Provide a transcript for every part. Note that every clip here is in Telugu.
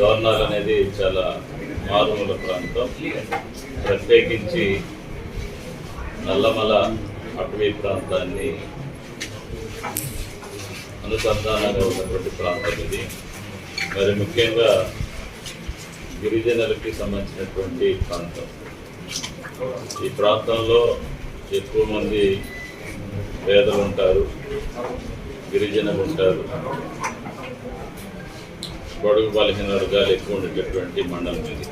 దోర్నాల్ అనేది చాలా మారుమూల ప్రాంతం. ప్రత్యేకించి నల్లమల అటవీ ప్రాంతాన్ని అనుసంధానంగా ఉన్నటువంటి ప్రాంతం ఇది. మరి ముఖ్యంగా గిరిజనులకి సంబంధించినటువంటి ప్రాంతం. ఈ ప్రాంతంలో ఎక్కువ మంది పేదలు ఉంటారు గిరిజనులు ఉంటారు. బడుగు బలహీన వర్గాలు ఎక్కువ ఉండేటటువంటి మండలం ఇది.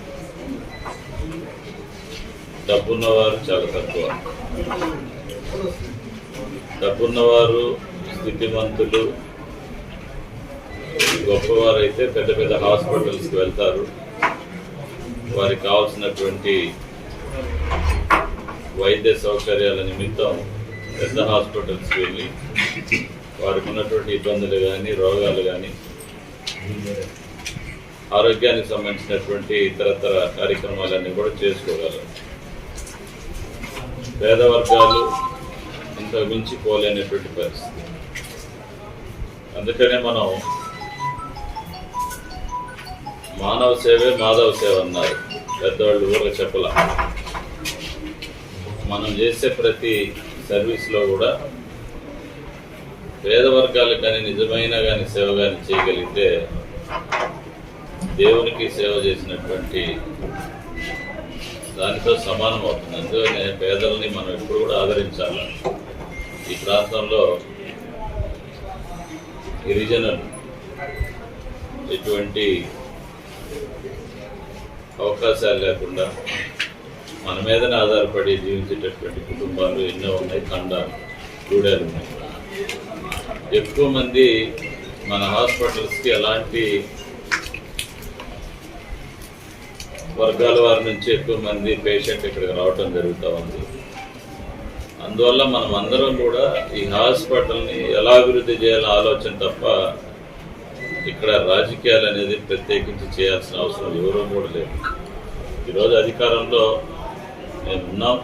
డబ్బున్నవారు చాలా తక్కువ. డబ్బున్నవారు స్థితిమంతులు గొప్పవారు అయితే పెద్ద పెద్ద హాస్పిటల్స్కి వెళ్తారు. వారికి కావాల్సినటువంటి వైద్య సౌకర్యాల నిమిత్తం పెద్ద హాస్పిటల్స్కి వెళ్ళి వారికి ఉన్నటువంటి ఇబ్బందులు కానీ రోగాలు కానీ ఆరోగ్యానికి సంబంధించినటువంటి ఇతరతర కార్యక్రమాలన్నీ కూడా చేసుకోగలరు. పేద వర్గాలు ఇంత మించి పోలేనటువంటి పరిస్థితి. అందుకనే మనం మానవ సేవే మాధవ సేవ అన్నారు. పెద్దవాళ్ళు ఊళ్ళో చెప్పల. మనం చేసే ప్రతి సర్వీస్లో కూడా పేద వర్గాలకు కానీ నిజమైన కానీ సేవ కానీ చేయగలిగితే దేవునికి సేవ చేసినటువంటి దానితో సమానం అవుతుంది. అందుకనే పేదలని మనం ఎప్పుడు కూడా ఆదరించాలి? ఈ ప్రాంతంలో గిరిజనులు ఎటువంటి అవకాశాలు లేకుండా మన మీదనే ఆధారపడి జీవించేటటువంటి కుటుంబాలు ఎన్నో ఉన్నాయి. తండాలు గూడాలు ఉన్నాయి. ఎక్కువ మంది మన హాస్పిటల్స్కి ఎలాంటి వర్గాల వారి నుంచి ఎక్కువ మంది పేషెంట్ ఇక్కడికి రావటం జరుగుతూ ఉంది. అందువల్ల మనం అందరం కూడా ఈ హాస్పిటల్ని ఎలా అభివృద్ధి చేయాలని ఆలోచన తప్ప ఇక్కడ రాజకీయాలు అనేది ప్రత్యేకించి చేయాల్సిన అవసరం ఎవరూ కూడా లేదు ఈరోజు అధికారంలో మేము ఉన్నాం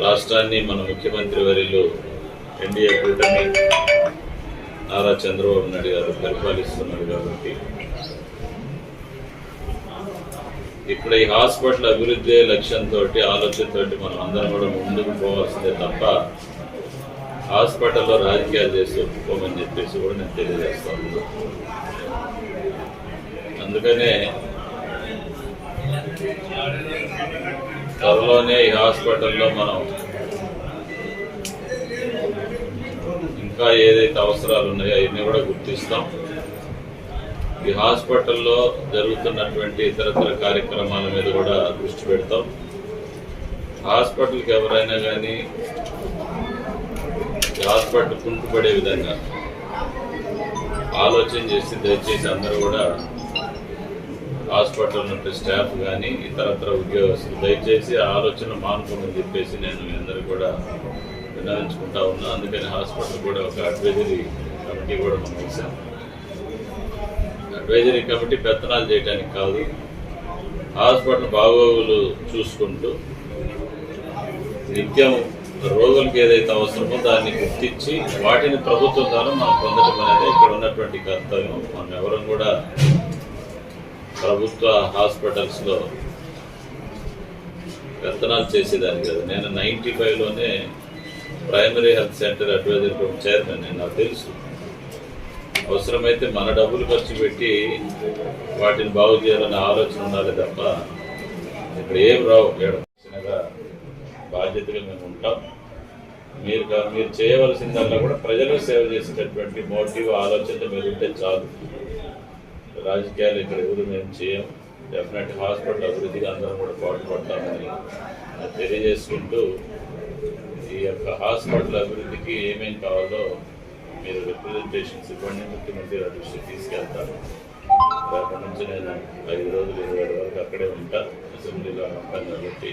రాష్ట్రాన్ని మన ముఖ్యమంత్రి వర్యులు ఎన్డీఏ కూటమి నారా చంద్రబాబు నాయుడు గారు పరిపాలిస్తున్నారు కాబట్టి ఇప్పుడు ఈ హాస్పిటల్ అభివృద్ధి లక్ష్యంతో ఆలోచనతో మనం అందరం కూడా ముందుకు పోవాల్సిందే తప్ప హాస్పిటల్లో రాజకీయాలు చేసి ఒప్పుకోమని చెప్పేసి కూడా నేను తెలియజేస్తాను అందుకనే త్వరలోనే ఈ హాస్పిటల్లో మనం ఇంకా ఏదైతే అవసరాలు ఉన్నాయో అవన్నీ కూడా గుర్తిస్తాం. ఈ హాస్పిటల్లో జరుగుతున్నటువంటి ఇతరతర కార్యక్రమాల మీద కూడా దృష్టి పెడతాం. హాస్పిటల్కి ఎవరైనా కానీ హాస్పిటల్ కుంటుపడే విధంగా ఆలోచన చేసి దయచేసి అందరూ కూడా హాస్పిటల్ నుండి స్టాఫ్ కానీ ఇతరత్ర ఉద్యోగస్తులు దయచేసి ఆలోచన మానుకోమని చెప్పేసి నేను మీ అందరూ కూడా నిర్ధారించుకుంటా ఉన్నా. అందుకని హాస్పిటల్ కూడా ఒక అడ్వైజరీ కమిటీ కూడా మనం ఇచ్చాం. అడ్వైజరీ కమిటీ పెత్తనాలు చేయడానికి కాదు హాస్పిటల్ బాగోగులు చూసుకుంటూ నిత్యం రోగులకు ఏదైతే అవసరమో దాన్ని గుర్తించి వాటిని ప్రభుత్వం ద్వారా మనం పొందడం అనేది ఇక్కడ ఉన్నటువంటి కర్తవ్యం. మనం ఎవరం కూడా ప్రభుత్వ హాస్పిటల్స్లో పెత్తనాలు చేసేదాన్ని కదా. నేను ninety ఫైవ్లోనే primary health centre advisor committee chairman నేను నాకు తెలుసు. అవసరమైతే మన డబ్బులు ఖర్చు పెట్టి వాటిని బాగు చేయాలనే ఆలోచన ఉండాలి తప్ప ఇక్కడ ఏం రావు. ఏడ బాధ్యతగా మేము ఉంటాం. మీరు మీరు చేయవలసిందల్లా కూడా ప్రజలకు సేవ చేసేటటువంటి మోటివ్ ఆలోచన మీరు ఉంటే చాలు. రాజకీయాలు ఇక్కడ ఎవరు మేము చేయం. డెఫినెట్ హాస్పిటల్ అభివృద్ధిగా అందరం కూడా పాటుపడతామని తెలియజేసుకుంటూ ఈ యొక్క హాస్పిటల్ అభివృద్ధికి ఏమేమి కావాలో మీరు రిప్రజెంటేషన్స్ ఇవ్వండి ముఖ్యమంత్రి గారి దృష్టికి తీసుకెళ్తాను అక్కడి నుంచి నేను ఐదు రోజులు ఇరవై వరకు అక్కడే ఉంటా అసెంబ్లీలో ఉంటాను కాబట్టి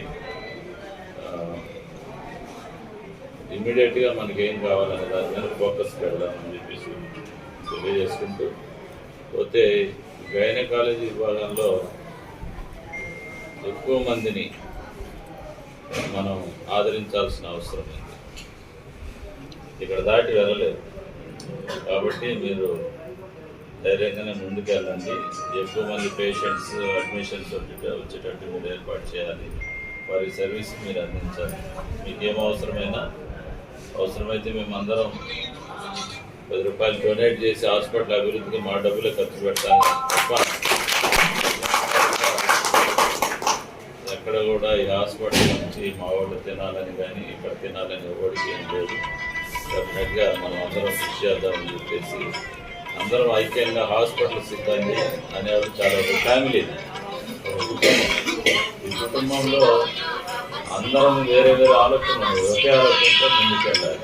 ఇమ్మీడియట్గా మనకి ఏం కావాలనే దాని మీద ఫోకస్ పెడదామని చెప్పేసి తెలియజేసుకుంటూ పోతే గైనకాలజీ విభాగంలో ఎక్కువ మందిని మనం ఆదరించాల్సిన అవసరం ఉంది ఇక్కడ దాటి వెళ్ళలేదు. కాబట్టి మీరు ధైర్యంగానే ముందుకెళ్ళండి. ఎక్కువ మంది పేషెంట్స్ అడ్మిషన్స్ వచ్చేటట్టు మీరు ఏర్పాటు చేయాలి. వారి సర్వీస్ మీరు అందించాలి. మీకు ఏం అవసరమైనా అవసరమైతే మేమందరం పది రూపాయలు డొనేట్ చేసి హాస్పిటల్ అభివృద్ధికి మా డబ్బులే ఖర్చు పెడతాను తప్ప ఎక్కడ కూడా ఈ హాస్పిటల్ నుంచి మా వాళ్ళు తినాలని కానీ ఇక్కడ తినాలని ఎవరికి ఏం లేదు. డెఫినెట్గా మనం అందరం కృషి చేద్దామని చెప్పేసి అందరం ఐక్యంగా హాస్పిటల్ సిబ్బంది అనేవాళ్ళు చాలా ఒక ఫ్యామిలీ. ఒక కుటుంబం ఈ కుటుంబంలో అందరం వేరే వేరే ఆలోచన ఒకే ఆలోచనతో ముందుకెళ్ళాలి.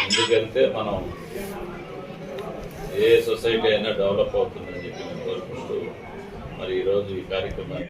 ముందుకెళ్తే మనం ఏ సొసైటీ అయినా డెవలప్ అవుతుందని చెప్పి నేను కోరుకుంటూ మరి ఈరోజు ఈ కార్యక్రమాన్ని